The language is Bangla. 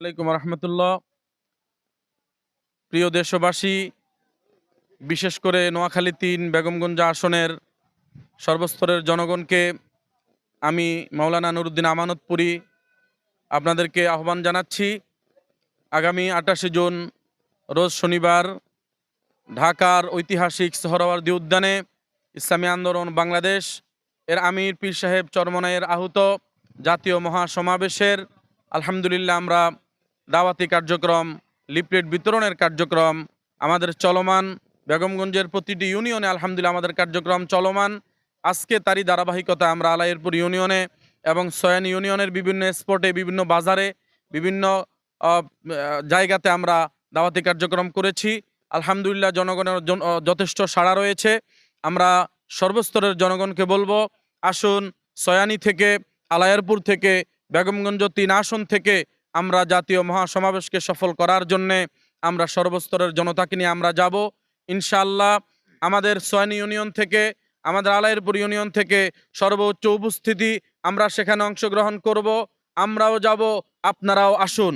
আলাইকুম রহমতুল্লাহ। প্রিয় দেশবাসী, বিশেষ করে নোয়াখালী তিন বেগমগঞ্জ আসনের সর্বস্তরের জনগণকে আমি মাওলানা নুরুদ্দিন আমানতপুরি আপনাদেরকে আহ্বান জানাচ্ছি। আগামী আটাশে জুন, রোজ শনিবার, ঢাকার ঐতিহাসিক সোহরাওয়ার্দী উদ্যানে ইসলামী আন্দোলন বাংলাদেশ। এর আমির পীর সাহেব চরমনায়ের আহুত জাতীয় মহাসমাবেশের আলহামদুলিল্লাহ আমরা দাওয়াতি কার্যক্রম, লিফলেট বিতরণের কার্যক্রম, আমাদের চলমান বেগমগঞ্জের প্রতিটি ইউনিয়নে আলহামদুলিল্লাহ আমাদের কার্যক্রম চলমান। আজকে তারই ধারাবাহিকতা আমরা আলাইরপুর ইউনিয়নে এবং সয়ান ইউনিয়নের বিভিন্ন স্পটে, বিভিন্ন বাজারে, বিভিন্ন জায়গাতে আমরা দাওয়াতি কার্যক্রম করেছি। আলহামদুলিল্লাহ জনগণের যথেষ্ট সাড়া রয়েছে। আমরা সর্বস্তরের জনগণকে বলব, আসুন সয়ানি থেকে, আলায়ারপুর থেকে, বেগমগঞ্জ তিন আসন থেকে আমরা জাতীয় মহাসমাবেশকে সফল করার জন্যে আমরা সর্বস্তরের জনতাকে নিয়ে আমরা যাব। ইনশাল্লাহ আমাদের সয়ন ইউনিয়ন থেকে, আমাদের আলাইরপুর ইউনিয়ন থেকে সর্বোচ্চ উপস্থিতি আমরা সেখানে অংশগ্রহণ করব। আমরাও যাব, আপনারাও আসুন।